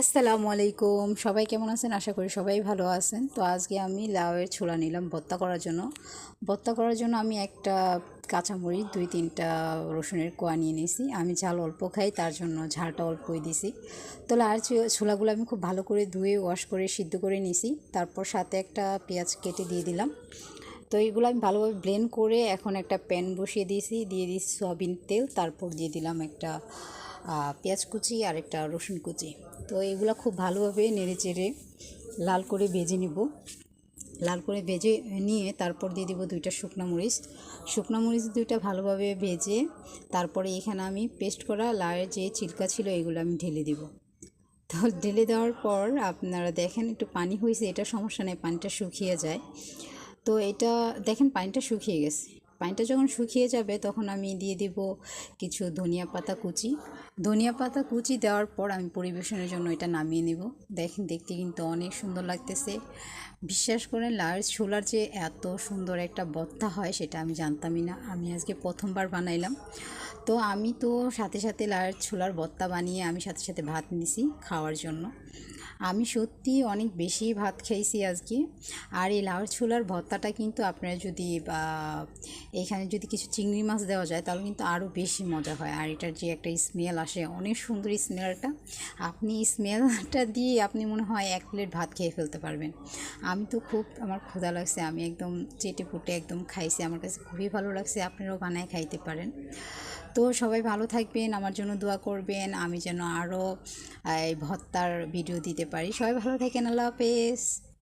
আসসালামু আলাইকুম। সবাই কেমন আছেন? আশা করি সবাই ভালো আছেন। তো আজকে আমি লাউয়ের ছোলা নিলাম ভর্তা করার জন্য। ভর্তা করার জন্য আমি একটা কাঁচামরিচ, দুই তিনটা রসুনের কোয়া নিয়ে নিয়েছি। আমি ঝাল অল্প খাই, তার জন্য ঝালটা অল্পই দিছি। তো লাউয়ের ছোলাগুলো আমি খুব ভালো করে ধুয়ে ওয়াশ করে, সিদ্ধ করে নিয়েছি তারপর সাথে একটা পেঁয়াজ কেটে দিয়ে দিলাম। তো এইগুলো আমি ভালোভাবে ব্লেন্ড করে এখন একটা প্যান বসিয়ে দিয়েছি। দিয়ে দিয়েছি সয়াবিন তেল, তারপর দিয়ে দিলাম একটা পেঁয়াজ কুচি আর একটা রসুন কুচি। তো এগুলো খুব ভালোভাবে নেড়ে চেড়ে লাল করে ভেজে নিব। লাল করে ভেজে নিয়ে তারপর দিয়ে দিব দুইটা শুকনো মরিচ। শুকনো মরিচ দুইটা ভালোভাবে ভেজে তারপরে এখানে আমি পেস্ট করা লাউয়ের যে চিল্কা ছিল এগুলো আমি ঢেলে দিব। তো ঢেলে দেওয়ার পর আপনারা দেখেন একটু পানি হয়েছে, এটা সমস্যা নেই, পানিটা শুকিয়ে যায়। তো এটা দেখেন পানিটা শুকিয়ে গেছে। পানিটা যখন শুকিয়ে যাবে তখন আমি দিয়ে দিব কিছু ধনিয়া পাতা কুচি। ধনিয়া পাতা কুচি দেওয়ার পর আমি পরিবেশনের জন্য এটা নামিয়ে নেব। দেখেন, দেখতে কিন্তু অনেক সুন্দর লাগতেছে। বিশ্বাস করেন লাউয়ের ছোলার যে এত সুন্দর একটা বত্তা হয় সেটা আমি জানতামই না। আমি আজকে প্রথমবার বানাইলাম। তো আমি তো সাথে সাথে লাউয়ের ছোলার বত্তা বানিয়ে আমি সাথে সাথে ভাত নিছি খাওয়ার জন্য। আমি সত্যি অনেক বেশি ভাত খেয়েছি আজকে। আর এই লাউয়ের ছোলার ভর্তাটা কিন্তু আপনারা যদি এখানে যদি কিছু চিংড়ি মাছ দেওয়া যায়, তাহলে কিন্তু আরও বেশি মজা হয়। আর এটার যে একটা স্মেল আসে, অনেক সুন্দর স্মেলটা আপনি স্মেলটা দিয়ে আপনি মনে হয় এক প্লেট ভাত খেয়ে ফেলতে পারবেন। আমি তো খুব, আমার ক্ষুধা লাগছে, আমি একদম চেটে ফুটে একদম খাইছি। আমার কাছে খুবই ভালো লাগছে, আপনারাও বানায় খাইতে পারেন। তো সবাই ভালো থাকবেন, আমার জন্য দোয়া করবেন। আমি যেন আরও ভত্তার ভিডিও দিতে পারি। সবাই ভালো থাকেন, আল্লাহ হাফেজ।